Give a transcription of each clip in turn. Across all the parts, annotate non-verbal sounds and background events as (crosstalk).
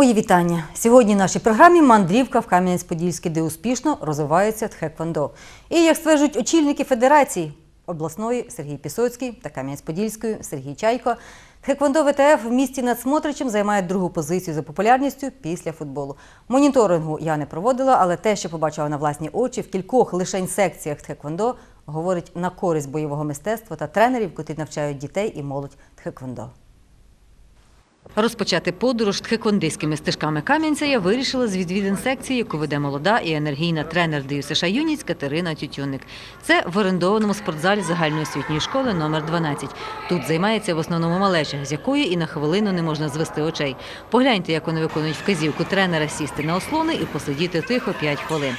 Мої вітання. Сьогодні в нашій програмі мандрівка в Кам'янець-Подільський, де успішно розвивається тхеквондо. І як стверджують очільники федерації обласної Сергій Пісоцький та Кам'янець-Подільської Сергій Чайко, тхеквондо ВТФ в місті над Смотричем займає другу позицію за популярністю після футболу. Моніторингу я не проводила, але те, що побачила на власні очі в кількох лишень секціях тхеквондо, говорить на користь бойового мистецтва та тренерів, котрі навчають дітей і молодь тхеквондо. Розпочати подорож тхеквондистськими стежками Кам'янця я вирішила з відвідин секції, яку веде молода і енергійна тренер ДЮСШ «Юність» Катерина Тютюнник. Це в орендованому спортзалі загальноосвітньої школи номер 12. Тут займається в основному малеча, з якої і на хвилину не можна звести очей. Погляньте, як вони виконують вказівку тренера сісти на ослони і посидіти тихо 5 хвилин.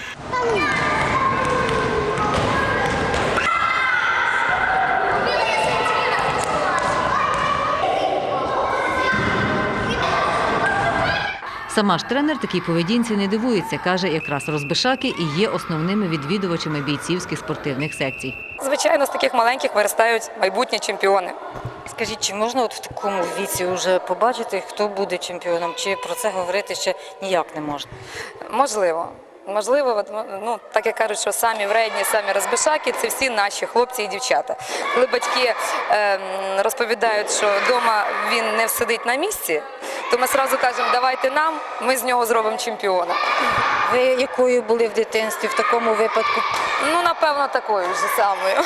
Сама ж тренер такій поведінці не дивується. Каже, якраз розбишаки і є основними відвідувачами бійцівських спортивних секцій. Звичайно, з таких маленьких виростають майбутні чемпіони. Скажіть, чи можна от в такому віці вже побачити, хто буде чемпіоном? Чи про це говорити ще ніяк не можна? Можливо. Можливо, от, ну так як кажуть, що самі вредні, самі розбишаки це всі наші хлопці і дівчата. Коли батьки ем, розповідають, що вдома він не сидить на місці, то ми одразу кажемо, давайте нам, ми з нього зробимо чемпіона. Ви якою були в дитинстві в такому випадку? Ну, напевно, такою ж самою.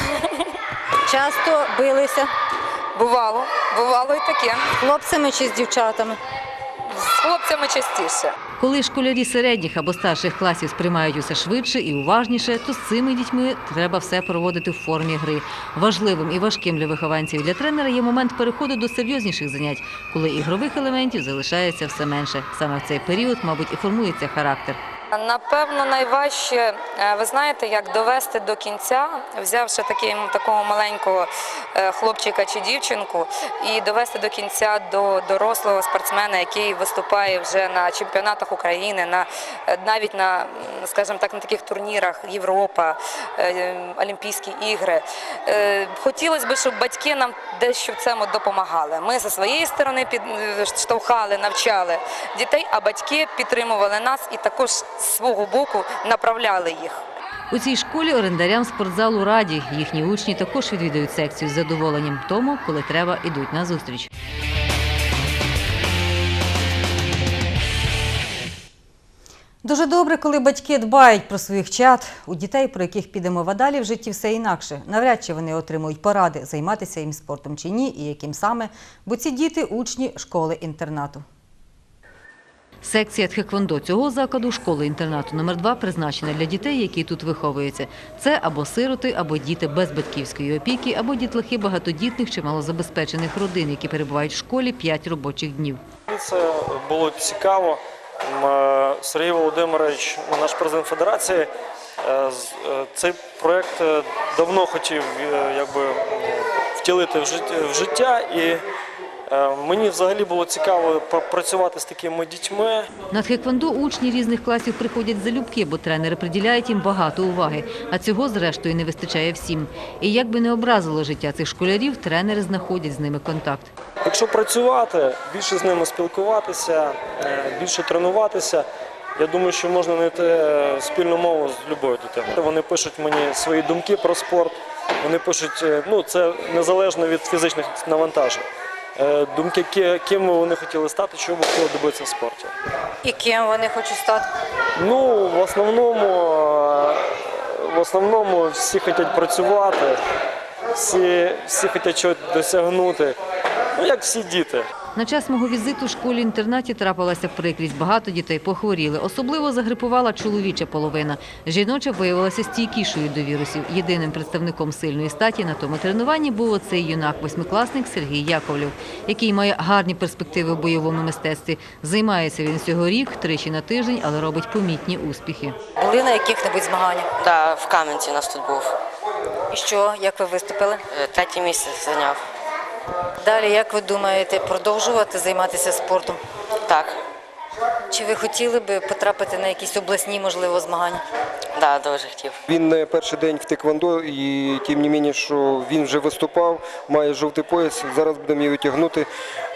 Часто билися Бувало, бувало і таке. хлопцями чи з дівчатами? З хлопцями частіше. Коли школярі середніх або старших класів сприймають усе швидше і уважніше, то з цими дітьми треба все проводити в формі гри. Важливим і важким для вихованців і для тренера є момент переходу до серйозніших занять, коли ігрових елементів залишається все менше. Саме в цей період, мабуть, і формується характер. Напевно, найважче, е, ви знаєте, як довести до кінця, взявши таким, такого маленького е, хлопчика чи дівчинку, і довести до кінця до дорослого спортсмена, який виступає вже на чемпіонатах України, на е, навіть на, скажімо так, на таких турнірах Європа, Олімпійські ігри. Хотілося б, щоб батьки нам дещо в цьому допомагали. Ми зі своєї сторони підштовхали, навчали дітей, а батьки підтримували нас і також свого боку направляли їх. У цій школі орендарям спортзалу раді. Їхні учні також відвідують секцію з задоволенням, тому, коли треба, ідуть на зустріч. Дуже добре, коли батьки дбають про своїх чад. У дітей, про яких підемо в далі, в житті все інакше. Навряд чи вони отримують поради, займатися їм спортом чи ні, і яким саме, бо ці діти учні школи-інтернату. Секція тхеквондо цього закладу школи-інтернату номер 2 призначена для дітей, які тут виховуються. Це або сироти, або діти без батьківської опіки, або дітлахи багатодітних чи малозабезпечених родин, які перебувають в школі 5 робочих днів. Це було цікаво. Е, Сергій Володимирович, наш президент федерації, е, е, цей проект давно хотів якби, втілити в жит- в життя. І мені взагалі було цікаво попрацювати з такими дітьми. На тхеквондо учні різних класів приходять залюбки, бо тренери приділяють їм багато уваги. А цього, зрештою, не вистачає всім. І як би не образило життя цих школярів, тренери знаходять з ними контакт. Якщо працювати, більше з ними спілкуватися, е, більше тренуватися, я думаю, що можна знайти е, спільну мову з любою дитиною. Вони пишуть мені свої думки про спорт. Вони пишуть, е, ну це незалежно від фізичних навантажень. Е, Думки, ким вони хотіли стати, чого б хотіли добитися в спорті. І ким вони хочуть стати? Ну, в основному, е, в основному всі хочуть працювати, всі, всі хочуть чогось досягнути. Ну, як всі діти. На час мого візиту в школі-інтернаті трапилася прикрість. Багато дітей похворіли. Особливо загрипувала чоловіча половина. Жіноча виявилася стійкішою до вірусів. Єдиним представником сильної статі на тому тренуванні був оцей юнак, восьмикласник Сергій Яковлєв, який має гарні перспективи в бойовому мистецтві. Займається він всього рік, тричі на тиждень, але робить помітні успіхи. Були на яких-небудь змаганнях? Да, в Кам'янці нас тут був. І що, як ви виступили? Е, Третє місце зайняв. Далі, як ви думаєте, продовжувати займатися спортом? Так. Чи ви хотіли би потрапити на якісь обласні, можливо, змагання? Да, дуже хотів. Він не перший день в теквондо, і тим не менше, що він вже виступав, має жовтий пояс. Зараз будемо його тягнути е,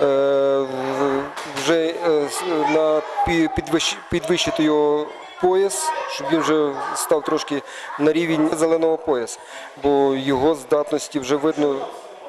в- вже е, с- на пі- підвищ- підвищити його пояс, щоб він вже став трошки на рівень зеленого пояса, бо його здатності вже видно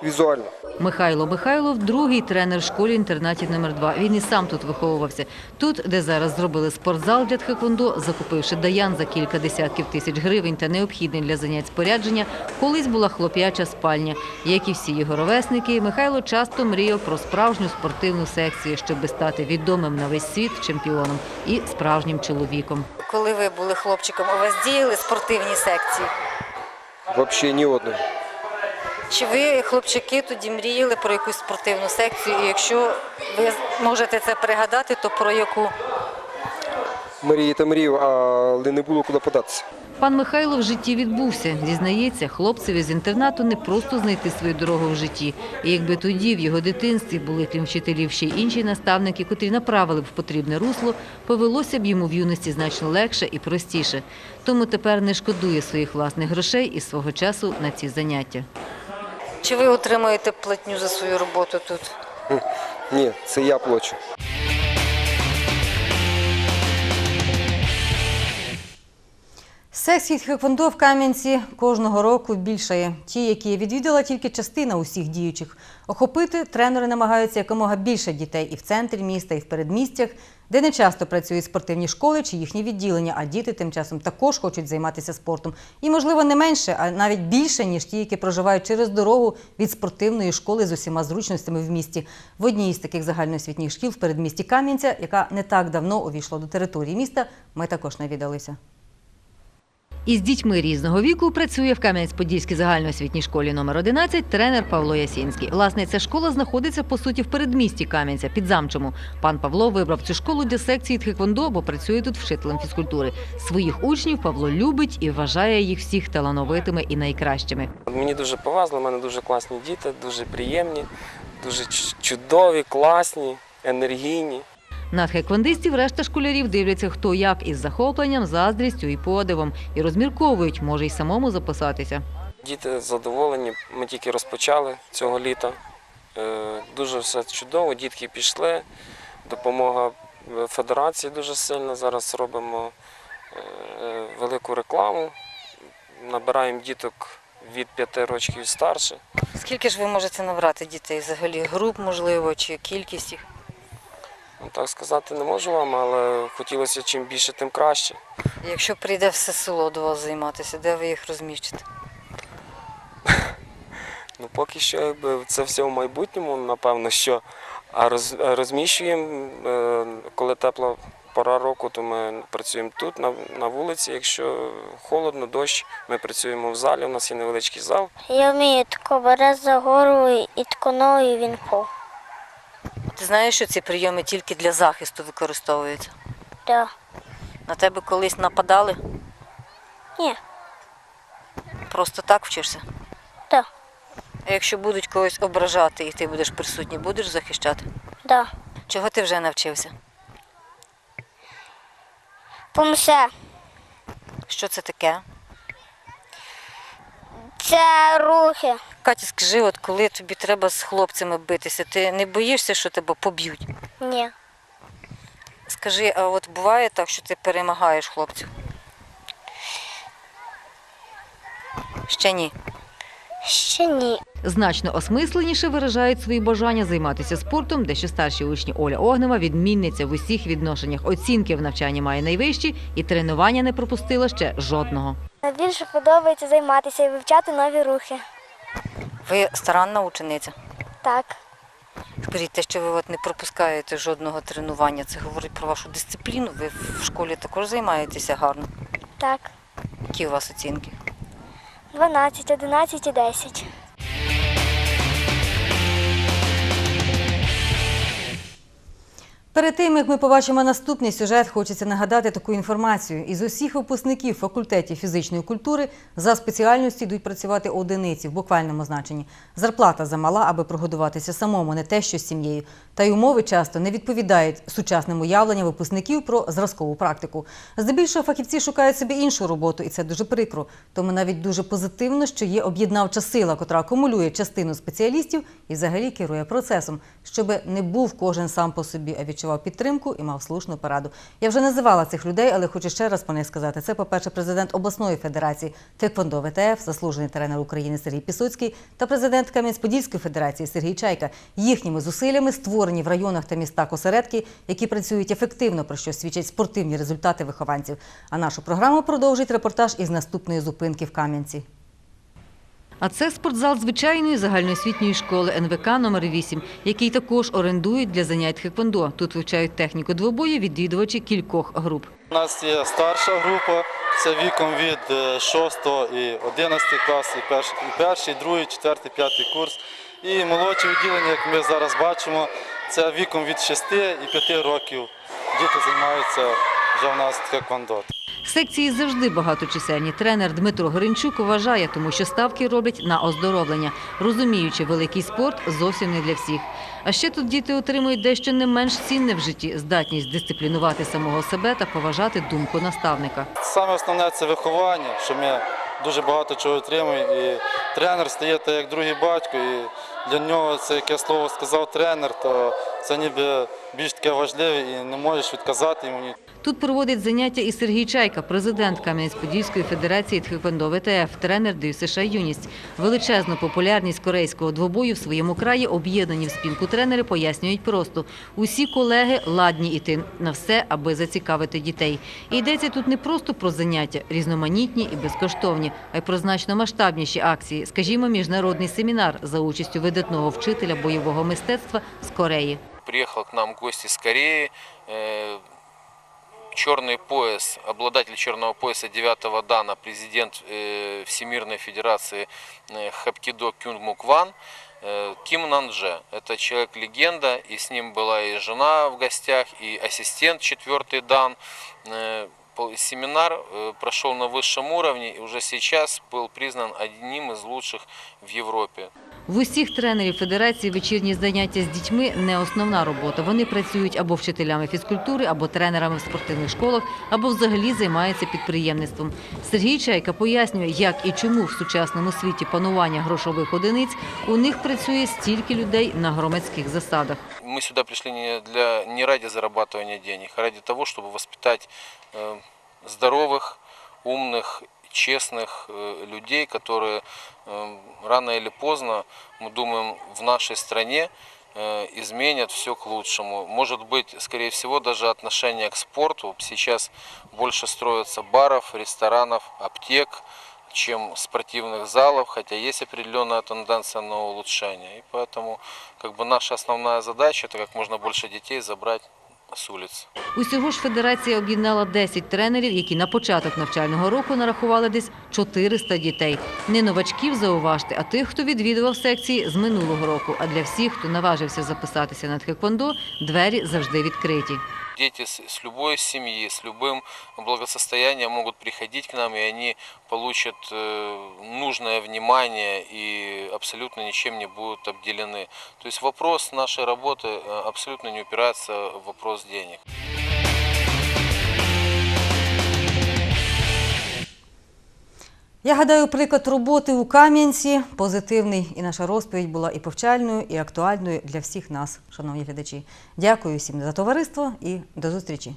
візуально. Михайло Михайлов – другий тренер в школі-інтернаті номер 2 Він і сам тут виховувався. Тут, де зараз зробили спортзал для тхеквондо, закупивши даян за кілька десятків тисяч гривень та необхідне для занять спорядження, колись була хлоп'яча спальня. Як і всі його ровесники, Михайло часто мріяв про справжню спортивну секцію, щоб стати відомим на весь світ чемпіоном і справжнім чоловіком. Коли ви були хлопчиком, у вас діяли спортивні секції? Взагалі ні одної. Чи ви, хлопчики, тоді мріяли про якусь спортивну секцію? І якщо ви можете це пригадати, то про яку? Мрії та мрію, але не було куди податися. Пан Михайло в житті відбувся. Зізнається, хлопцеві з інтернату не просто знайти свою дорогу в житті. І якби тоді в його дитинстві були, крім вчителів, ще й інші наставники, котрі направили б в потрібне русло, повелося б йому в юності значно легше і простіше. Тому тепер не шкодує своїх власних грошей і свого часу на ці заняття. Чи ви отримуєте платню за свою роботу тут? Ні, це я плачу. Секцій тхеквондо в Кам'янці кожного року більшає. Ті, які відвідала тільки частина усіх діючих. Охопити тренери намагаються якомога більше дітей і в центрі міста, і в передмістях, де не часто працюють спортивні школи чи їхні відділення, а діти тим часом також хочуть займатися спортом. І, можливо, не менше, а навіть більше, ніж ті, які проживають через дорогу від спортивної школи з усіма зручностями в місті. В одній із таких загальноосвітніх шкіл в передмісті Кам'янця, яка не так давно увійшла до території міста, ми також навідалися. Із дітьми різного віку працює в Кам'янець-Подільській загальноосвітній школі номер 11 тренер Павло Ясінський. Власне, ця школа знаходиться по суті в передмісті Кам'янця під замчому. Пан Павло вибрав цю школу для секції тхеквондо, бо працює тут вчителем фізкультури. Своїх учнів Павло любить і вважає їх всіх талановитими і найкращими. Мені дуже повезло, у мене дуже класні діти, дуже приємні, дуже чудові, класні, енергійні. На тхеквондистів решта школярів дивляться хто як із захопленням, заздрістю і подивом і розмірковують, може й самому записатися. Діти задоволені. Ми тільки розпочали цього літа. Е, Дуже все чудово. Дітки пішли. Допомога е, федерації дуже сильна. Зараз робимо е, велику рекламу. Набираємо діток від 5 років і старше. Скільки ж ви можете набрати дітей взагалі? Груп, можливо, чи кількість їх? Ну, так сказати не можу вам, але хотілося чим більше, тим краще. Якщо прийде все село до вас займатися, де ви їх розміщите? (laughs) Ну, поки що якби це все в майбутньому, напевно, що. А роз, розміщуємо, е, коли тепла пора року, то ми працюємо тут, на, на вулиці. Якщо холодно, дощ, ми працюємо в залі. У нас є невеличкий зал. Я вмію тако бере за гору і тако ногою він впав. Ти знаєш, що ці прийоми тільки для захисту використовуються? Да. На тебе колись нападали? Ні, Просто так вчишся? да, А якщо будуть когось ображати і ти будеш присутній, будеш захищати? да. Чого ти вже навчився? Помсе. Що це таке? Це рухи. Катя, скажи, от коли тобі треба з хлопцями битися, ти не боїшся, що тебе поб'ють? Ні. Скажи, а от буває так, що ти перемагаєш хлопців? Ще ні. Ще ні. Значно осмисленіше виражають свої бажання займатися спортом, де ще старші учні Оля Огнева відмінниця в усіх відношеннях. Оцінки в навчанні має найвищі і тренування не пропустила ще жодного. Найбільше подобається займатися і вивчати нові рухи. Ви старанна учениця. Так, Скажіть, те, що ви от не пропускаєте жодного тренування, це говорить про вашу дисципліну. Ви в школі також займаєтеся гарно. так. Які у вас оцінки? 12, 11 і 10. Перед тим, як ми побачимо наступний сюжет, хочеться нагадати таку інформацію. Із усіх випускників факультетів фізичної культури за спеціальністю йдуть працювати одиниці в буквальному значенні. Зарплата замала, аби прогодуватися самому, не те, що з сім'єю. Та й умови часто не відповідають сучасним уявленням випускників про зразкову практику. Здебільшого фахівці шукають собі іншу роботу, і це дуже прикро. Тому навіть дуже позитивно, що є об'єднавча сила, котра акумулює частину спеціалістів і взагалі керує процесом, щоб не був кожен сам по собі, а відчував підтримку і мав слушну пораду. Я вже називала цих людей, але хочу ще раз про них сказати. Це, по-перше, президент обласної федерації Теквондо ВТФ, заслужений тренер України Сергій Пісоцький та президент Кам'янець-Подільської федерації Сергій Чайка. Їхніми зусиллями створені в районах та містах осередки, які працюють ефективно, про що свідчать спортивні результати вихованців. А нашу програму продовжить репортаж із наступної зупинки в Кам'янці. А це спортзал звичайної загальноосвітньої школи НВК номер 8 який також орендують для занять тхеквондо. Тут вивчають техніку двобою відвідувачі кількох груп. У нас є старша група, це віком від е, 6 і 11 клас, і перший, і перший, другий, четвертий, п'ятий курс. І молодші відділення, як ми зараз бачимо, це віком від 6 і 5 років. Діти займаються вже в нас тхеквондо. Секції завжди багаточисельні. Тренер Дмитро Гринчук вважає, тому що ставки роблять на оздоровлення, розуміючи, великий спорт зовсім не для всіх. А ще тут діти отримують дещо не менш цінне в житті здатність дисциплінувати самого себе та поважати думку наставника. Саме основне це виховання, що ми дуже багато чого отримуємо. І тренер стає так, як другий батько. І для нього це яке слово сказав тренер, то це ніби більш таке важливе і не можеш відказати йому. Тут проводить заняття і Сергій Чайка, президент Кам'янець-Подільської федерації Тхеквондо ВТФ, тренер ДЮСШ «Юність». Величезну популярність корейського двобою в своєму краї об'єднані в спілку тренери пояснюють просто. Усі колеги ладні йти на все, аби зацікавити дітей. І йдеться тут не просто про заняття, різноманітні і безкоштовні, а й про значно масштабніші акції. Скажімо, міжнародний семінар за участю видатного вчителя бойового мистецтва з Кореї. приехал к нам гость из Кореи, э, черный пояс, обладатель черного пояса 9 дана, президент э, Всемирной Федерации э, Хапкидо Кюнгмук Ван, э, Ким Нандже. Это человек-легенда, и с ним была и жена в гостях, и ассистент четвертый дан. Э, пол- Семинар э, прошел на высшем уровне и уже сейчас был признан одним из лучших в Европе. В усіх тренерів федерації вечірні заняття з дітьми не основна робота. Вони працюють або вчителями фізкультури, або тренерами в спортивних школах, або взагалі займаються підприємництвом. Сергій Чайка пояснює, як і чому в сучасному світі панування грошових одиниць у них працює стільки людей на громадських засадах. Мы сюда пришли не, для, не ради зарабатывания денег, а ради того, чтобы воспитать э, здоровых, умных, честных э, людей, которые э, рано или поздно, мы думаем, в нашей стране э, изменят все к лучшему. Может быть, скорее всего, даже отношение к спорту. Сейчас больше строятся баров, ресторанов, аптек, чем спортивных залов, хотя есть определенная тенденция на улучшение. И поэтому как бы наша основная задача это как можно больше детей забрать с вулиць. Усього ж федерація об'єднала 10 тренерів, які на початок навчального року нарахували десь 400 дітей. Не новачків зауважте, а тих, хто відвідував секції з минулого року. А для всіх, хто наважився записатися на тхеквондо, двері завжди відкриті. Дети с, любой семьи, с любым благосостоянием могут приходить к нам, и они получат э, нужное внимание и абсолютно ничем не будут обделены. То есть вопрос нашей работы э, абсолютно не упирается в вопрос денег. Я гадаю, приклад роботи у Кам'янці позитивний, і наша розповідь була і повчальною, і актуальною для всіх нас, шановні глядачі. Дякую всім за товариство і до зустрічі.